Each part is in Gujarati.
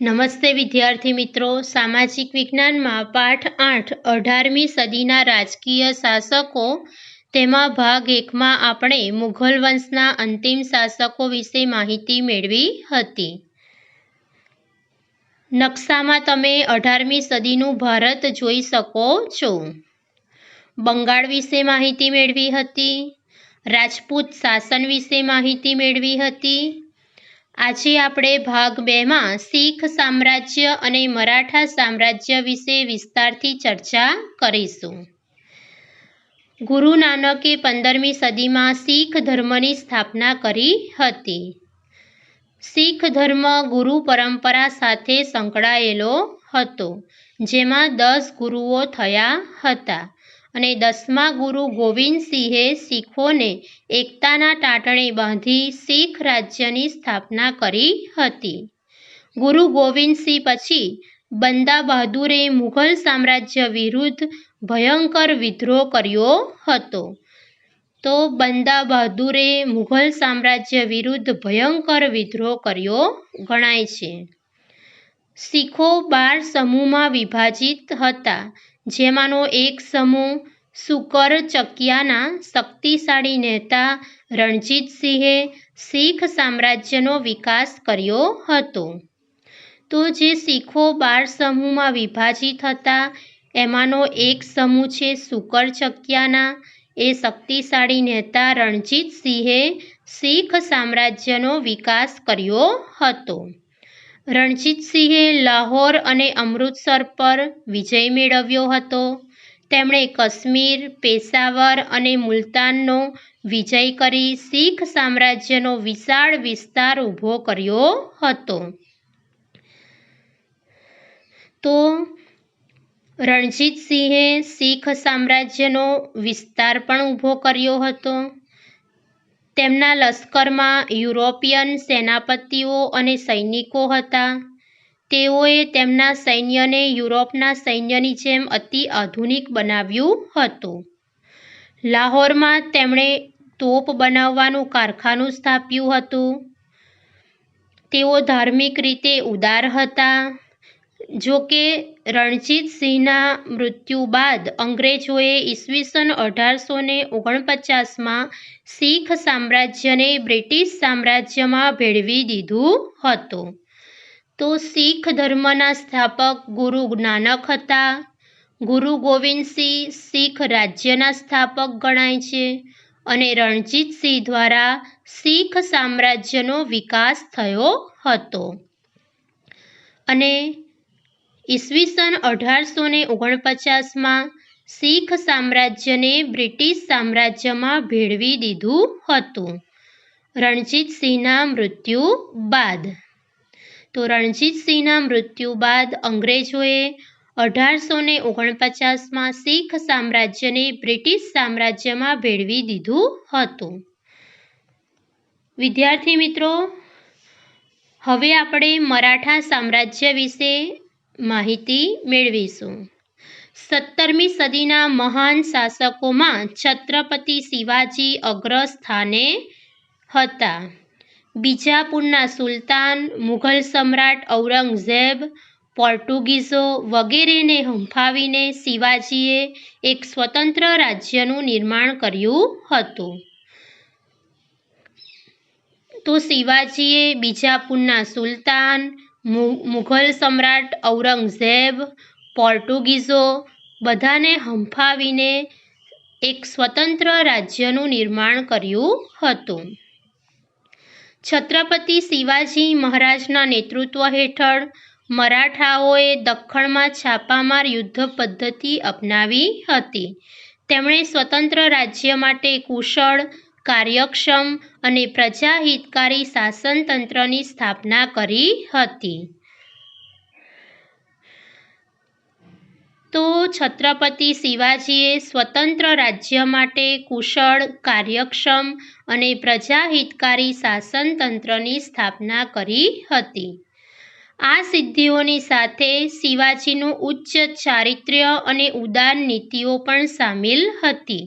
નમસ્તે વિદ્યાર્થી મિત્રો. સામાજિક વિજ્ઞાનમાં પાઠ આઠ, અઢારમી સદીના રાજકીય શાસકો. તેમાં ભાગ એકમાં આપણે મુઘલ વંશના અંતિમ શાસકો વિશે માહિતી મેળવી હતી. નકશામાં તમે અઢારમી સદીનું ભારત જોઈ શકો છો. બંગાળ વિશે માહિતી મેળવી હતી. રાજપૂત શાસન વિશે માહિતી મેળવી હતી. આજે આપણે ભાગ બેમાં શીખ સામ્રાજ્ય અને મરાઠા સામ્રાજ્ય વિશે વિસ્તારથી ચર્ચા કરીશું. ગુરુ નાનકે પંદરમી સદીમાં શીખ ધર્મની સ્થાપના કરી હતી. શીખ ધર્મ ગુરુ પરંપરા સાથે સંકળાયેલો હતો, જેમાં દસ ગુરુઓ થયા હતા. અને દસમા ગુરુ ગોવિંદસિંહે શીખોને એકતાના ટાટણે બાંધી શીખ રાજ્યની સ્થાપના કરી હતી. ગુરુ ગોવિંદસિંહ પછી બંદા બહાદુરે મુઘલ સામ્રાજ્ય વિરુદ્ધ ભયંકર વિદ્રોહ કર્યો હતો. તો બંદા બહાદુરે મુઘલ સામ્રાજ્ય વિરુદ્ધ ભયંકર વિદ્રોહ કર્યો ગણાય છે. શીખો બાર સમૂહમાં વિભાજિત હતા. જેમાંનો એક સમૂહ સુકર ચકિયાના શક્તિશાળી નેતા રણજીતસિંહે શીખ સામ્રાજ્યનો વિકાસ કર્યો હતો. તો જે શીખો બાર સમૂહમાં વિભાજિત હતા એમાંનો એક સમૂહ છે સુકર ચકિયાના. એ શક્તિશાળી નેતા રણજીતસિંહે શીખ સામ્રાજ્યનો વિકાસ કર્યો હતો. રણજીતસિંહે લાહોર અને અમૃતસર પર વિજય મેળવ્યો હતો. તેમણે કશ્મીર, પેશાવર અને મુલતાનનો વિજય કરી શીખ સામ્રાજ્યનો વિશાળ વિસ્તાર ઊભો કર્યો હતો. તો રણજીતસિંહે શીખ સામ્રાજ્યનો વિસ્તાર પણ ઊભો કર્યો હતો. તેમના લશ્કરમાં યુરોપિયન સેનાપતિઓ અને સૈનિકો હતા. તેઓએ તેમના સૈન્યને યુરોપના સૈન્યની જેમ અતિ આધુનિક બનાવ્યું હતું. લાહોરમાં તેમણે તોપ બનાવવાનું કારખાનું સ્થાપ્યું હતું. તેઓ ધાર્મિક રીતે ઉદાર હતા. જો કે રણજીતસિંહના મૃત્યુ બાદ અંગ્રેજોએ ઈસવીસન અઢારસો ને ઓગણપચાસમાં શીખ સામ્રાજ્યને બ્રિટિશ સામ્રાજ્યમાં ભેળવી દીધું હતું. તો શીખ ધર્મના સ્થાપક ગુરુ નાનક હતા. ગુરુ ગોવિંદસિંહ શીખ રાજ્યના સ્થાપક ગણાય છે અને રણજીતસિંહ દ્વારા શીખ સામ્રાજ્યનો વિકાસ થયો હતો. અને ઈસવીસન અઢારસો ને ઓગણપચાસમાં શીખ સામ્રાજ્યને બ્રિટિશ સામ્રાજ્યમાં ભેળવી દીધું હતું. રણજીતસિંહના મૃત્યુ બાદ. તો રણજીતસિંહના મૃત્યુ બાદ અંગ્રેજોએ અઢારસો ને ઓગણપચાસમાં શીખ સામ્રાજ્યને બ્રિટિશ સામ્રાજ્યમાં ભેળવી દીધું હતું. વિદ્યાર્થી મિત્રો, હવે આપણે મરાઠા સામ્રાજ્ય વિશે માહિતી મેળવીશું. સત્તરમી સદીના મહાન શાસકોમાં છત્રપતિ શિવાજી અગ્રસ્થાને હતા. બીજાપુરના સુલતાન, મુઘલ સમ્રાટ ઔરંગઝેબ, પોર્ટુગીઝો વગેરેને હંફાવીને શિવાજીએ એક સ્વતંત્ર રાજ્યનું નિર્માણ કર્યું હતું. તો શિવાજીએ બીજાપુરના સુલતાન મુઘલ સમ્રાટ ઔરંગઝેબ, પોર્ટુગીઝો બધાને હંફાવીને એક સ્વતંત્ર રાજ્યનું નિર્માણ કર્યું હતું. છત્રપતિ શિવાજી મહારાજના નેતૃત્વ હેઠળ મરાઠાઓએ દખ્ખણમાં છાપામાર યુદ્ધ પદ્ધતિ અપનાવી હતી. તેમણે સ્વતંત્ર રાજ્ય માટે કુશળ કાર્યક્ષમ અને પ્રજાહિતકારી શાસનતંત્રની સ્થાપના કરી હતી. તો છત્રપતિ શિવાજીએ સ્વતંત્ર રાજ્ય માટે કુશળ, કાર્યક્ષમ અને પ્રજાહિતકારી શાસનતંત્રની સ્થાપના કરી હતી. આ સિદ્ધિઓની સાથે શિવાજીનું ઉચ્ચ ચારિત્ર્ય અને ઉદાર નીતિઓ પણ સામેલ હતી.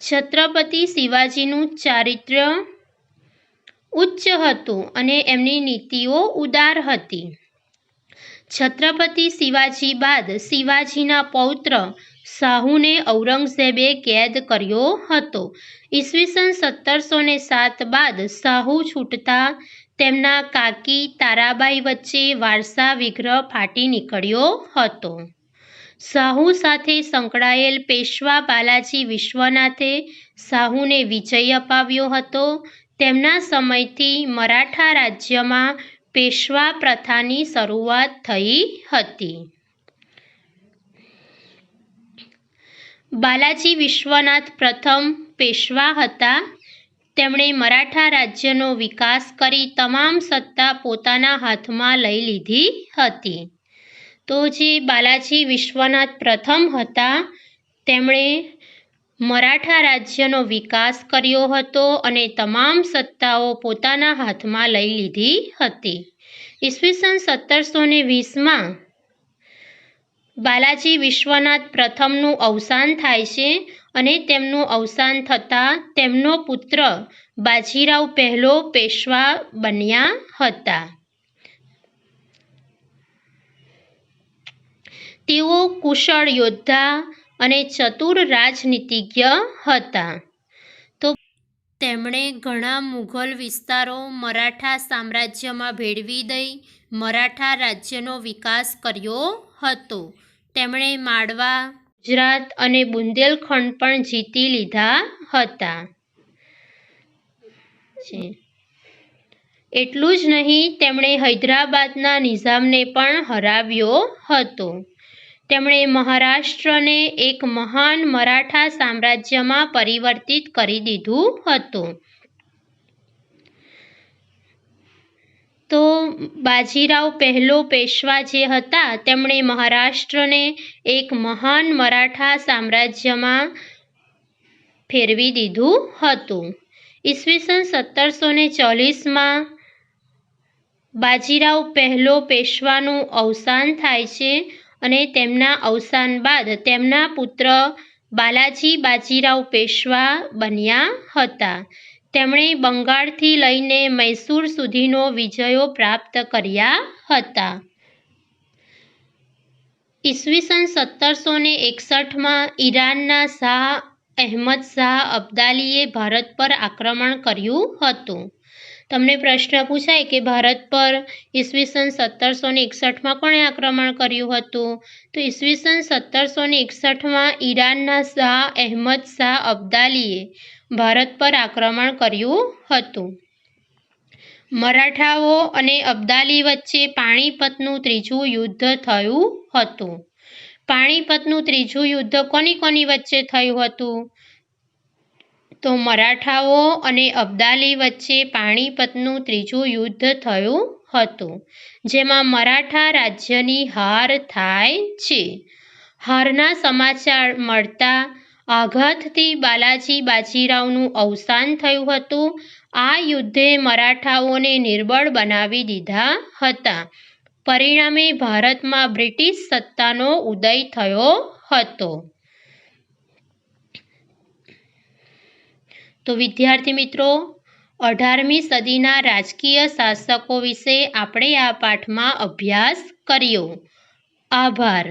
છત્રપતિ શિવાજીનું ચારિત્ર્ય ઉચ્ચ હતું અને એમની નીતિઓ ઉદાર હતી. છત્રપતિ શિવાજી બાદ શિવાજીના પૌત્ર શાહુને ઔરંગઝેબે કેદ કર્યો હતો. ઈસવીસન સત્તરસો ને સાત બાદ શાહુ છૂટતા તેમના કાકી તારાબાઈ વચ્ચે વારસા વિગ્રહ ફાટી નીકળ્યો હતો. શાહુ સાથે સંકળાયેલ પેશવા બાલાજી વિશ્વનાથે શાહુને વિજય અપાવ્યો હતો. તેમના સમયથી મરાઠા રાજ્યમાં પેશવા પ્રથાની શરૂઆત થઈ હતી. બાલાજી વિશ્વનાથ પ્રથમ પેશવા હતા. તેમણે મરાઠા રાજ્યનો વિકાસ કરી તમામ સત્તા પોતાના હાથમાં લઈ લીધી હતી. તો જે બાલાજી વિશ્વનાથ પ્રથમ હતા, તેમણે મરાઠા રાજ્યનો વિકાસ કર્યો હતો અને તમામ સત્તાઓ પોતાના હાથમાં લઈ લીધી હતી. ઈસવીસન સત્તરસો ને વીસમાં બાલાજી વિશ્વનાથ પ્રથમનું અવસાન થાય છે અને તેમનું અવસાન થતાં તેમનો પુત્ર બાજીરાવ પહેલો પેશવા બન્યા હતા. તેઓ કુશળ યોદ્ધા અને ચતુર રાજનીતિજ્ઞ હતા. તો તેમણે ઘણા મુઘલ વિસ્તારો મરાઠા સામ્રાજ્યમાં ભેળવી દઈ મરાઠા રાજ્યનો વિકાસ કર્યો હતો. તેમણે માળવા ગુજરાત અને બુંદેલખંડ પણ જીતી લીધા હતા. એટલું જ નહીં, તેમણે હૈદરાબાદના નિઝામને પણ હરાવ્યો હતો. તેમણે મહારાષ્ટ્રને એક મહાન મરાઠા સામ્રાજ્યમાં પરિવર્તિત કરી દીધું હતું. તો બાજીરાવ પહેલો પેશવા જે હતા, તેમણે મહારાષ્ટ્રને એક મહાન મરાઠા સામ્રાજ્યમાં ફેરવી દીધું હતું. ઈસવીસન સત્તરસો ને ચોલીસમાં બાજીરાવ પહેલો પેશવાનું અવસાન થાય છે. અને તેમના અવસાન બાદ તેમના પુત્ર બાલાજી બાજીરાવ પેશવા બન્યા હતા. તેમણે બંગાળથી લઈને મૈસૂર સુધીનો વિજયો પ્રાપ્ત કર્યા હતા. ઈસવીસન સત્તરસો ને એકસઠમાં ઈરાનના શાહ અહેમદ શાહ અબ્દાલીએ ભારત પર આક્રમણ કર્યું હતું. તમને પ્રશ્ન પૂછાય કે ભારત પર ઈસવીસન સત્તરસો ને એકસઠમાં કોણે આક્રમણ કર્યું હતું? તો ઈસવીસન સત્તરસો ને એકસઠમાં ઈરાનના શાહ અહેમદ શાહ અબ્દાલીએ ભારત પર આક્રમણ કર્યું હતું. મરાઠાઓ અને અબ્દાલી વચ્ચે પાણીપતનું ત્રીજું યુદ્ધ થયું હતું. પાણીપતનું ત્રીજું યુદ્ધ કોની કોની વચ્ચે થયું હતું? તો મરાઠાઓ અને અબ્દાલી વચ્ચે પાણીપતનું ત્રીજું યુદ્ધ થયું હતું, જેમાં મરાઠા રાજ્યની હાર થાય છે. હારના સમાચાર મળતા આઘાતથી બાલાજી બાજીરાવનું અવસાન થયું હતું. આ યુદ્ધે મરાઠાઓને નિર્બળ બનાવી દીધા હતા. પરિણામે ભારતમાં બ્રિટિશ સત્તાનો ઉદય થયો હતો. તો વિદ્યાર્થી મિત્રો અઢારમી સદીના રાજકીય શાસકો વિશે આપણે આ પાઠમાં અભ્યાસ કર્યો. આભાર.